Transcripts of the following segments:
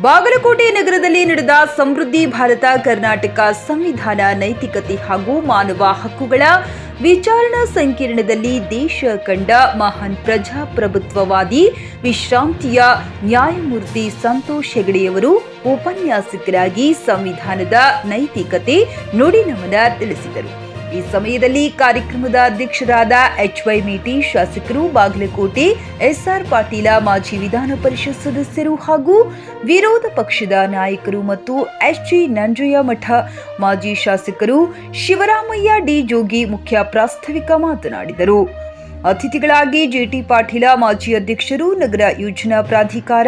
ಬಾಗಲಕೋಟೆ ನಗರದಲ್ಲಿ ನಡೆದ ಸಮೃದ್ಧಿ ಭಾರತ ಕರ್ನಾಟಕ ಸಂವಿಧಾನ ನೈತಿಕತೆ ಹಾಗೂ ಮಾನವ ಹಕ್ಕುಗಳ ವಿಚಾರಣಾ ಸಂಕಿರಣದಲ್ಲಿ ದೇಶ ಕಂಡ ಮಹಾನ್ ಪ್ರಜಾಪ್ರಭುತ್ವವಾದಿ ವಿಶ್ರಾಂತಿಯ ನ್ಯಾಯಮೂರ್ತಿ ಸಂತೋಷ್ ಹೆಗಡೆಯವರು ಉಪನ್ಯಾಸಕರಾಗಿ ಸಂವಿಧಾನದ ನೈತಿಕತೆ ನುಡಿನಮನ ತಿಳಿಸಿದರು. ಈ ಸಮಯದಲ್ಲಿ ಕಾರ್ಯಕ್ರಮದ ಅಧ್ಯಕ್ಷರಾದ ಎಚ್ ವೈ ಮೇಟಿ, ಶಾಸಕರು ಬಾಗಲಕೋಟೆ, ಎಸ್ಆರ್ ಪಾಟೀಲ, ಮಾಜಿ ವಿಧಾನ ಪರಿಷತ್ ಸದಸ್ಯರು ಹಾಗೂ ವಿರೋಧ ಪಕ್ಷದ ನಾಯಕರು ಮತ್ತು ಎಚ್ಜಿ ನಂಜಯ್ಯ ಮಠ ಮಾಜಿ ಶಾಸಕರು ಶಿವರಾಮಯ್ಯ, ಡಿ ಜೋಗಿ ಮುಖ್ಯ ಪ್ರಾಸ್ತಾವಿಕ ಮಾತನಾಡಿದರು. ಅತಿಥಿಗಳಾಗಿ ಜೆಟಿ ಪಾಟೀಲ, ಮಾಜಿ ಅಧ್ಯಕ್ಷರು, ನಗರ ಯೋಜನಾ ಪ್ರಾಧಿಕಾರ,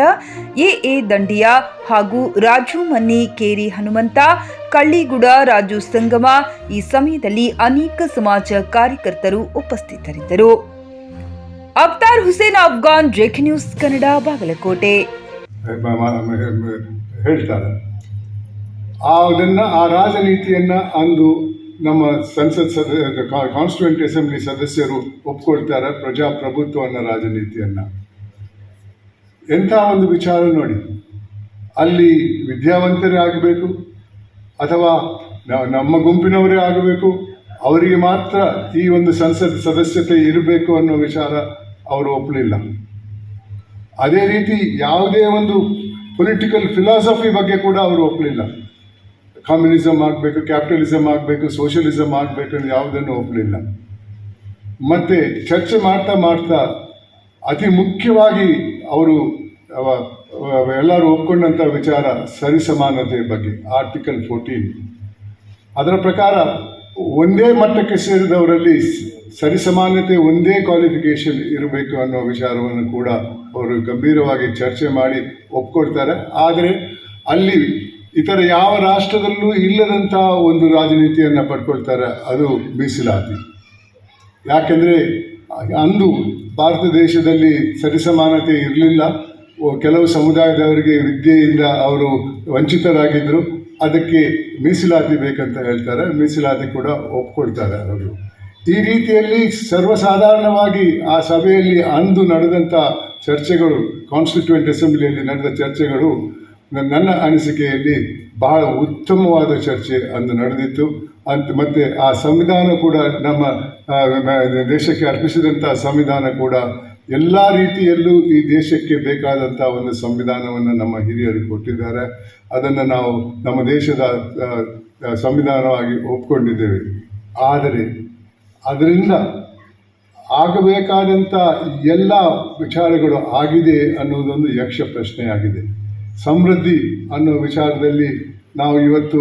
ಎಎ ದಂಡಿಯಾ ಹಾಗೂ ರಾಜು ಮನ್ನಿ, ಕೇರಿ ಹನುಮಂತ, ಕಳ್ಳಿಗುಡ ರಾಜು ಸಂಗಮ ಈ ಸಮಯದಲ್ಲಿ ಅನೇಕ ಸಮಾಜ ಕಾರ್ಯಕರ್ತರು ಉಪಸ್ಥಿತರಿದ್ದರು. ಅಬ್ತಾರ್ ಹುಸೇನ್ ಅಫ್ಘಾನ್ ಜೆಕ್ ನ್ಯೂಸ್ ಕನ್ನಡ, ಬಾಗಲಕೋಟೆ. ಹೇಳ್ತಾರೆ. ಆ ಆ ರಾಜನೀತಿಯನ್ನು ಅಂದು ನಮ್ಮ ಸಂಸತ್ ಸದಸ್ಯ ಕಾನ್ಸ್ಟಿಟ್ಯೂಂಟ್ ಅಸೆಂಬ್ಲಿ ಸದಸ್ಯರು ಒಪ್ಕೊಳ್ತಾರೆ ಪ್ರಜಾಪ್ರಭುತ್ವ ಅನ್ನೋ ರಾಜನೀತಿಯನ್ನು. ಎಂಥ ಒಂದು ವಿಚಾರ ನೋಡಿ. ಅಲ್ಲಿ ವಿದ್ಯಾವಂತರೇ ಆಗಬೇಕು, ಅಥವಾ ನಮ್ಮ ಗುಂಪಿನವರೇ ಆಗಬೇಕು, ಅವರಿಗೆ ಮಾತ್ರ ಈ ಒಂದು ಸಂಸತ್ ಸದಸ್ಯತೆ ಇರಬೇಕು ಅನ್ನೋ ವಿಚಾರ ಅವರು ಒಪ್ಪಲಿಲ್ಲ ಅದೇ ರೀತಿ ಯಾವುದೇ ಒಂದು ಪೊಲಿಟಿಕಲ್ ಫಿಲಾಸಫಿ ಬಗ್ಗೆ ಕೂಡ ಅವರು ಒಪ್ಪಲಿಲ್ಲ ಕಮ್ಯುನಿಸಮ್ ಆಗಬೇಕು ಕ್ಯಾಪಿಟಲಿಸಮ್ ಆಗಬೇಕು ಸೋಷಿಯಲಿಸಮ್ ಆಗಬೇಕು ಅಂತ ಯಾವುದನ್ನು ಒಪ್ಪಲಿಲ್ಲ ಮತ್ತು ಚರ್ಚೆ ಮಾಡ್ತಾ ಮಾಡ್ತಾ ಅತಿ ಮುಖ್ಯವಾಗಿ ಅವರು, ಅವ- ಅವ- ಎಲ್ಲರೂ ಒಪ್ಕೊಂಡಂಥ ವಿಚಾರ ಸರಿಸಮಾನತೆ ಬಗ್ಗೆ ಆರ್ಟಿಕಲ್ ಫೋರ್ಟೀನ್ ಅದರ ಪ್ರಕಾರ ಒಂದೇ ಮಟ್ಟಕ್ಕೆ ಸೇರಿದವರಲ್ಲಿ ಸರಿಸಮಾನತೆ ಒಂದೇ ಕ್ವಾಲಿಫಿಕೇಷನ್ ಇರಬೇಕು ಅನ್ನೋ ವಿಚಾರವನ್ನು ಕೂಡ ಅವರು ಗಂಭೀರವಾಗಿ ಚರ್ಚೆ ಮಾಡಿ ಒಪ್ಕೊಳ್ತಾರೆ. ಆದರೆ ಅಲ್ಲಿ ಇತರ ಯಾವ ರಾಷ್ಟ್ರದಲ್ಲೂ ಇಲ್ಲದಂತಹ ಒಂದು ರಾಜನೀತಿಯನ್ನು ಪಡ್ಕೊಳ್ತಾರೆ, ಅದು ಮೀಸಲಾತಿ. ಯಾಕೆಂದರೆ, ಅಂದು ಭಾರತ ದೇಶದಲ್ಲಿ ಸರಿಸಮಾನತೆ ಇರಲಿಲ್ಲ. ಕೆಲವು ಸಮುದಾಯದವರಿಗೆ ವಿದ್ಯೆಯಿಂದ ಅವರು ವಂಚಿತರಾಗಿದ್ದರು ಅದಕ್ಕೆ ಮೀಸಲಾತಿ ಬೇಕಂತ ಹೇಳ್ತಾರೆ. ಮೀಸಲಾತಿ ಕೂಡ ಒಪ್ಕೊಳ್ತಾರೆ ಅವರು. ಈ ರೀತಿಯಲ್ಲಿ ಸರ್ವಸಾಧಾರಣವಾಗಿ ಆ ಸಭೆಯಲ್ಲಿ ಅಂದು ನಡೆದಂಥ ಚರ್ಚೆಗಳು ಕಾನ್ಸ್ಟಿಟ್ಯೂಂಟ್ ಅಸೆಂಬ್ಲಿಯಲ್ಲಿ ನಡೆದ ಚರ್ಚೆಗಳು ನನ್ನ ಅನಿಸಿಕೆಯಲ್ಲಿ ಬಹಳ ಉತ್ತಮವಾದ ಚರ್ಚೆ ಅಂದು ನಡೆದಿತ್ತು. ಅಂತ ಮತ್ತು ಆ ಸಂವಿಧಾನ ಕೂಡ ನಮ್ಮ ದೇಶಕ್ಕೆ ಅರ್ಪಿಸಿದಂಥ ಸಂವಿಧಾನ ಕೂಡ ಎಲ್ಲ ರೀತಿಯಲ್ಲೂ ಈ ದೇಶಕ್ಕೆ ಬೇಕಾದಂಥ ಒಂದು ಸಂವಿಧಾನವನ್ನು ನಮ್ಮ ಹಿರಿಯರು ಕೊಟ್ಟಿದ್ದಾರೆ. ಅದನ್ನು ನಾವು ನಮ್ಮ ದೇಶದ ಸಂವಿಧಾನವಾಗಿ ಒಪ್ಕೊಂಡಿದ್ದೇವೆ. ಆದರೆ ಅದರಿಂದ ಆಗಬೇಕಾದಂಥ ಎಲ್ಲ ವಿಚಾರಗಳು ಆಗಿದೆ ಅನ್ನೋದೊಂದು ಯಕ್ಷ ಪ್ರಶ್ನೆಯಾಗಿದೆ. ಸಮೃದ್ಧಿ ಅನ್ನೋ ವಿಚಾರದಲ್ಲಿ ನಾವು ಇವತ್ತು